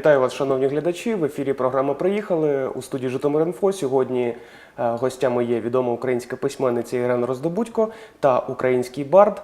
Вітаю вас, шановні глядачі. В ефірі програма Приїхали у студії Житомир.Інфо. Сьогодні е, гостями є відома українська письменниця Ірина Роздобудько та український бард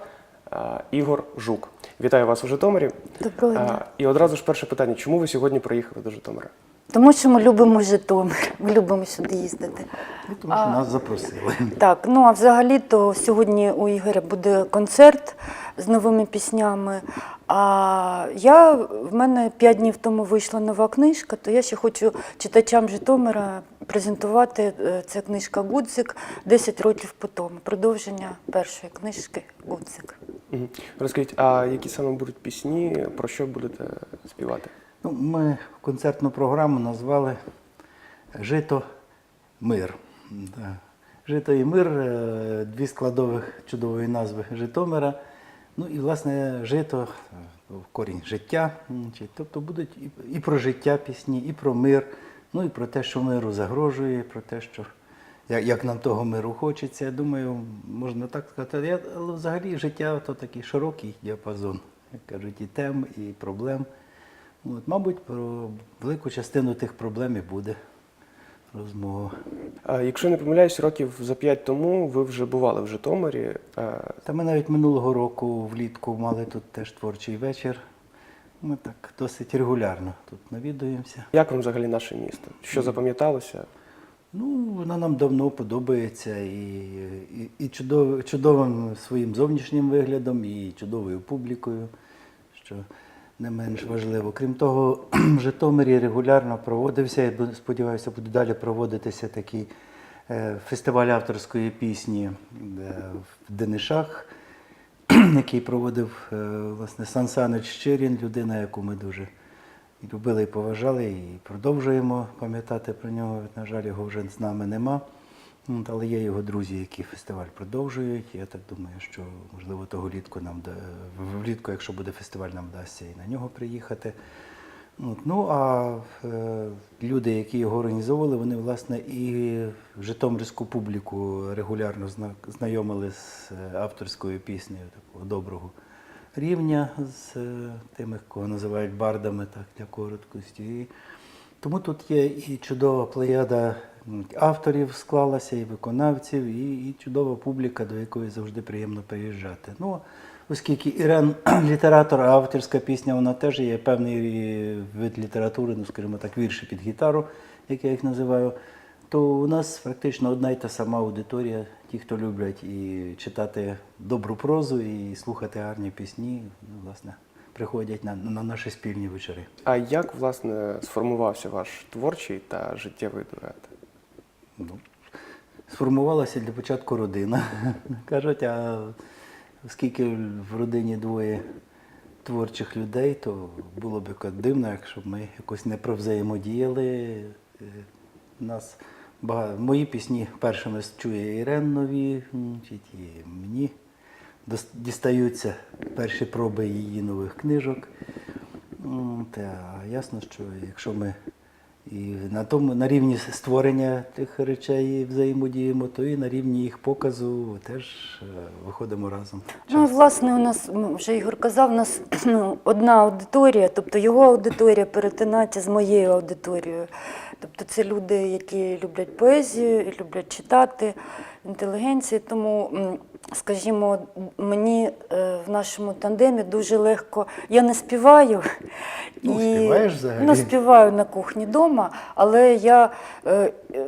е, Ігор Жук. Вітаю вас у Житомирі. Доброго Е, дня. І одразу ж перше питання: чому ви сьогодні приїхали до Житомира? Тому що ми любимо Житомир, ми любимо сюди їздити. Ну, Тому що нас запросили. Так, ну а взагалі то сьогодні у Ігоря буде концерт з новими піснями. А я в мене п'ять днів тому вийшла нова книжка, то я ще хочу читачам Житомира презентувати. Е, Це книжка Гудзик 10 років по тому. Продовження першої книжки Гудзик. Розкажіть, а які саме будуть пісні, про що будете співати? Ну, ми концертну програму назвали Жито Мир. Жито і мир е, дві складових чудової назви Житомира. Ну і власне жито, е, корінь життя. Тобто будуть і, про життя пісні, і про мир, ну і про те, що миру загрожує, про те, що як нам того миру хочеться. Я думаю, можна так сказати. Але взагалі життя то такий широкий діапазон, як кажуть, і тем, і проблем. От, мабуть, про велику частину тих проблем і буде розмова. А Якщо не помиляюсь, років за п'ять тому ви вже бували в Житомирі. Та ми навіть минулого року влітку мали тут теж творчий вечір. Ми так досить регулярно тут навідуємося. Як вам взагалі наше місто? Що запам'яталося? Ну, вона нам давно подобається і, і, і чудов, чудовим своїм зовнішнім виглядом, і чудовою публікою, що не менш важливо. Крім того, в Житомирі регулярно проводився, я сподіваюся, буде далі проводитися такий е, фестиваль авторської пісні е, в Денишах, який проводив е, власне Сан Санич Щирін, людина, яку ми дуже любили і поважали, і продовжуємо пам'ятати про нього. На жаль, його вже з нами нема. Але є його друзі, які фестиваль продовжують. Я так думаю, що можливо того літку нам влітку, якщо буде фестиваль, нам вдасться і на нього приїхати. Ну а е, люди, які його організовували, вони власне і житомирську публіку регулярно зна- знайомили з е, авторською піснею такого доброго рівня з е, тими, кого називають бардами, так для короткості. І тому тут є і чудова плеяда авторів склалася, і виконавців, і, і чудова публіка, до якої завжди приємно приїжджати. Ну, оскільки Ірен літератор, а авторська пісня, вона теж є певний вид літератури, ну, скажімо так, вірші під гітару, як я їх називаю. То у нас практично одна й та сама аудиторія, ті, хто люблять і читати добру прозу, і слухати гарні пісні, ну, власне, приходять на, на наші спільні вечори. А як власне сформувався ваш творчий та життєвий дует? Ну, сформувалася для початку родина. Кажуть, а оскільки в родині двоє творчих людей, то було б дивно, якщо б ми якось не провзаємодіяли. Е, Нас багато, мої пісні першими чує Ірен нові, і мені дістаються перші проби її нових книжок. Та ясно, що якщо ми і на тому на рівні створення тих речей взаємодіємо, то і на рівні їх показу теж е, виходимо разом. Ну, власне, у нас вже Ігор казав, у нас ну, одна аудиторія, тобто його аудиторія перетинається з моєю аудиторією. Тобто це люди, які люблять поезію, люблять читати, інтелігенції. Тому, скажімо, мені в нашому тандемі дуже легко. Я не співаю. Ну, співаєш взагалі? Ну, співаю на кухні вдома, але я е, е,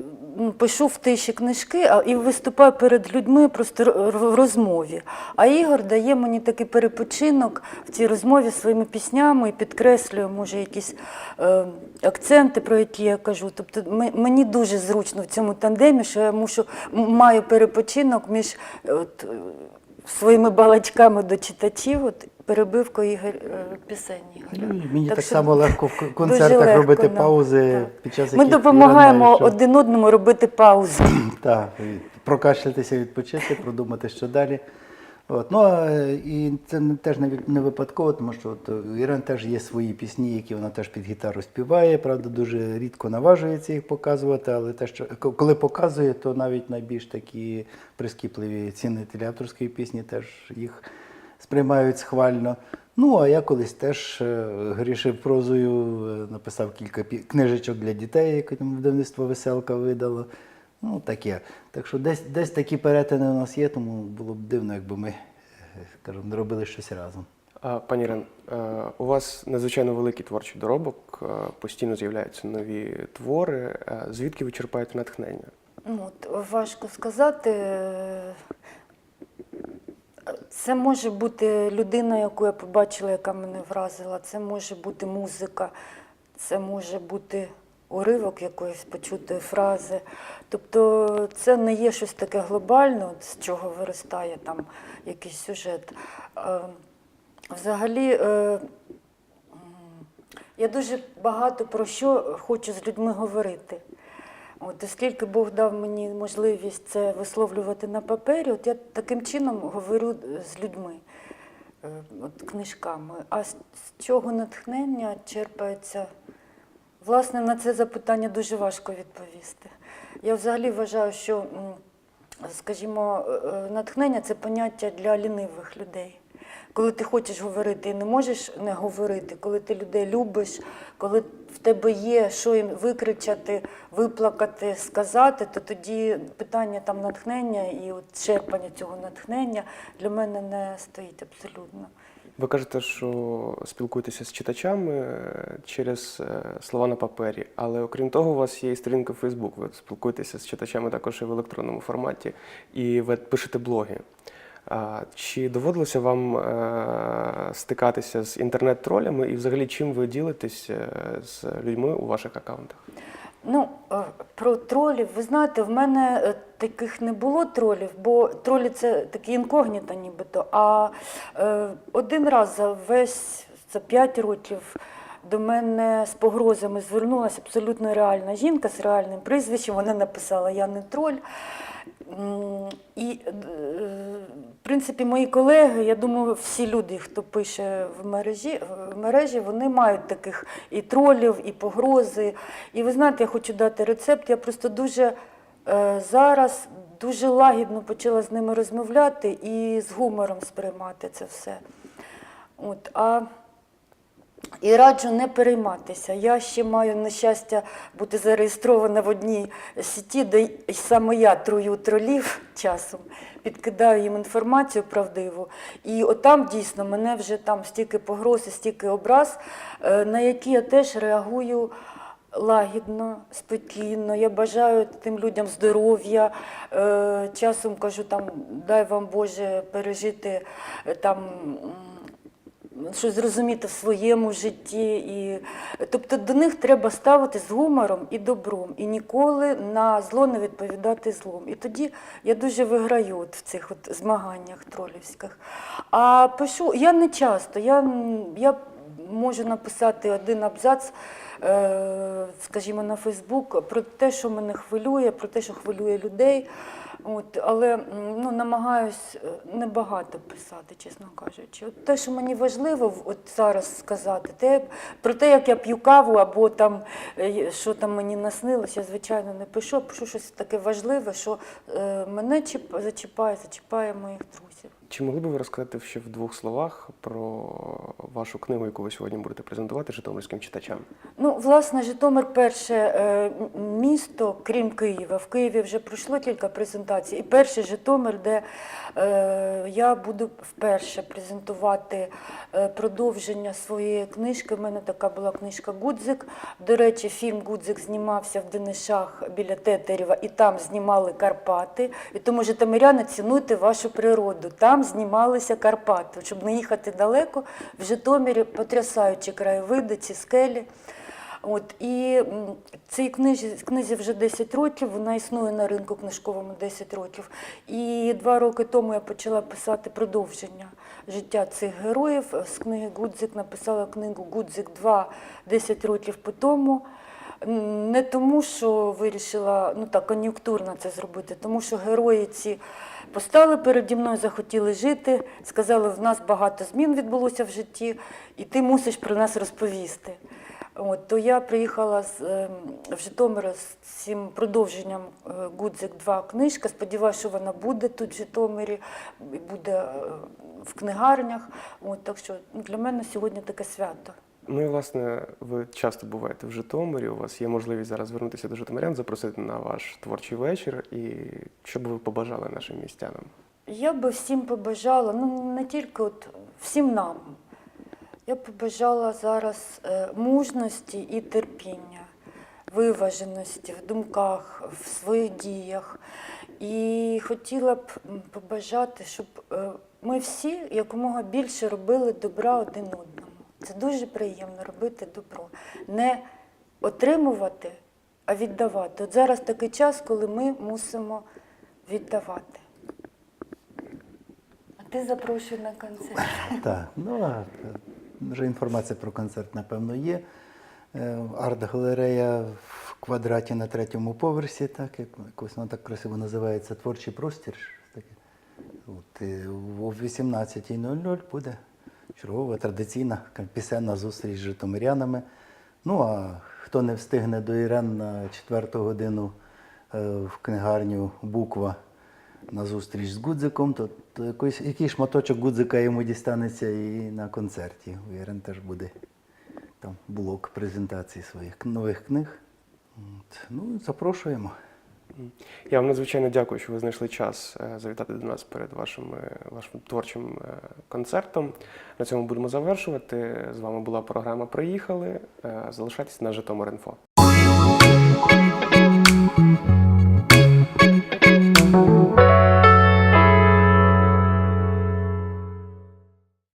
пишу в тиші книжки а, і виступаю перед людьми просто в розмові. А Ігор дає мені такий перепочинок в цій розмові своїми піснями і підкреслює, може, якісь е, акценти, про які я кажу. Тобто мені дуже зручно в цьому тандемі, що я мушу, маю перепочинок між е, от, своїми балачками до читачів. От, Перебивкою Ігор, е, пісень Ігоря. Ну, мені так, так само легко в концертах легко робити нам, паузи так. під час Ми допомагаємо що- один одному робити паузи. Так, прокашлятися, відпочити, продумати, що далі. От. Ну, і це теж не, випадково, тому що от, у Ірен теж є свої пісні, які вона теж під гітару співає. Правда, дуже рідко наважується їх показувати, але те, що коли показує, то навіть найбільш такі прискіпливі цінителі авторської пісні теж їх сприймають схвально. Ну, а я колись теж е, грішив прозою, е, написав кілька книжечок для дітей, яке там видавництво веселка видало. Ну, таке. Так що десь, десь такі перетини у нас є, тому було б дивно, якби ми, е, скажімо, не робили щось разом. Пані Ірен, е, у вас надзвичайно великий творчий доробок, е, постійно з'являються нові твори. Звідки ви черпаєте натхнення? Ну, от, важко сказати. Це може бути людина, яку я побачила, яка мене вразила. Це може бути музика, це може бути уривок якоїсь почутої фрази. Тобто це не є щось таке глобальне, з чого виростає там якийсь сюжет. Е, Взагалі, е, я дуже багато про що хочу з людьми говорити. От, оскільки Бог дав мені можливість це висловлювати на папері, от я таким чином говорю з людьми, е, от, книжками. А з чого натхнення черпається? Власне, на це запитання дуже важко відповісти. Я взагалі вважаю, що, скажімо, е, е, натхнення це поняття для лінивих людей. Коли ти хочеш говорити і не можеш не говорити, коли ти людей любиш, коли в тебе є що їм викричати, виплакати, сказати, то тоді питання там натхнення і от черпання цього натхнення для мене не стоїть абсолютно. Ви кажете, що спілкуєтеся з читачами е, через е, слова на папері, але окрім того, у вас є і сторінка в Facebook. Ви спілкуєтеся з читачами також і в електронному форматі, і ви пишете блоги. Чи доводилося вам е, стикатися з інтернет-тролями, і взагалі чим ви ділитесь з людьми у ваших аккаунтах? Ну, е, про тролів, ви знаєте, в мене е, таких не було тролів, бо тролі це такі інкогніта нібито. А е, один раз за весь за п'ять років до мене з погрозами звернулася абсолютно реальна жінка з реальним прізвищем. Вона написала Я не троль. І, е, в принципі, мої колеги, я думаю, всі люди, хто пише в мережі, в мережі, вони мають таких і тролів, і погрози. І ви знаєте, я хочу дати рецепт. Я просто дуже е, зараз дуже лагідно почала з ними розмовляти і з гумором сприймати це все. От, а і раджу не перейматися. Я ще маю нещастя бути зареєстрована в одній сіті, де саме я трую тролів часом, підкидаю їм інформацію правдиву. І отам дійсно мене вже там стільки погроз і стільки образ, е, на які я теж реагую. Лагідно, спокійно. Я бажаю тим людям здоров'я. Е, часом кажу, там дай вам Боже пережити е, там. Щось зрозуміти в своєму житті. І... Тобто до них треба ставити з гумором і добром, і ніколи на зло не відповідати злом. І тоді я дуже виграю от в цих от змаганнях тролівських. А пишу, я не часто, я, я можу написати один абзац. е, Скажімо, на Фейсбук про те, що мене хвилює, про те, що хвилює людей. От, але ну, намагаюсь е, небагато писати, чесно кажучи. От те, що мені важливо от зараз сказати, те, про те, як я п'ю каву або там, е, що там мені наснилось, я звичайно не пишу, пишу щось таке важливе, що е, мене чіп, зачіпає, зачіпає моїх друзів. Чи могли б ви розказати ще в двох словах про вашу книгу, яку ви сьогодні будете презентувати житомирським читачам? Ну, власне, Житомир перше е, місто, крім Києва. В Києві вже пройшло кілька презентацій. І перший Житомир, де е, я буду вперше презентувати е, продовження своєї книжки. У мене така була книжка Гудзик. До речі, фільм Гудзик знімався в Денишах біля Тетерєва, і там знімали Карпати. І тому житомиряни цінуйте вашу природу. Там знімалися Карпати. Щоб не їхати далеко, в Житомирі потрясаючі краєвиди, ці скелі. От, і цій книзі, книзі вже 10 років, вона існує на ринку книжковому 10 років. І два роки тому я почала писати продовження життя цих героїв. З книги Гудзик написала книгу Гудзик 2 10 років по тому. Не тому, що вирішила ну так кон'юнктурно це зробити, тому що герої ці постали переді мною, захотіли жити, сказали, в нас багато змін відбулося в житті, і ти мусиш про нас розповісти. От, то я приїхала з, ем, в Житомир з цим продовженням е, Гудзик 2 книжка. Сподіваюся, що вона буде тут в Житомирі, буде е, в книгарнях. От, так що для мене сьогодні таке свято. Ну і власне, ви часто буваєте в Житомирі. У вас є можливість зараз звернутися до Житомирян, запросити на ваш творчий вечір. І що б ви побажали нашим містянам? Я би всім побажала, ну не тільки от всім нам. Я побажала зараз е, мужності і терпіння, виваженості в думках, в своїх діях. І хотіла б побажати, щоб е, ми всі якомога більше робили добра один одному. Це дуже приємно робити добро. Не отримувати, а віддавати. От зараз такий час, коли ми мусимо віддавати. А ти запрошуй на концерт. Так, ну а вже інформація про концерт, напевно, є. Е, Арт-галерея в квадраті на третьому поверсі, так, як якось воно так красиво називається творчий простір. От, о 18.00 буде чергова традиційна пісенна зустріч з житомирянами. Ну а хто не встигне до Ірен на четверту годину е, в книгарню Буква на зустріч з Гудзиком, то, то якийсь, який шматочок Гудзика йому дістанеться і на концерті. У Ірен теж буде там блок презентації своїх нових книг. От. Ну, запрошуємо. Я вам надзвичайно дякую, що ви знайшли час е, завітати до нас перед вашим, е, вашим творчим е, концертом. На цьому будемо завершувати. З вами була програма Приїхали. Залишайтесь на Житомир.Інфо.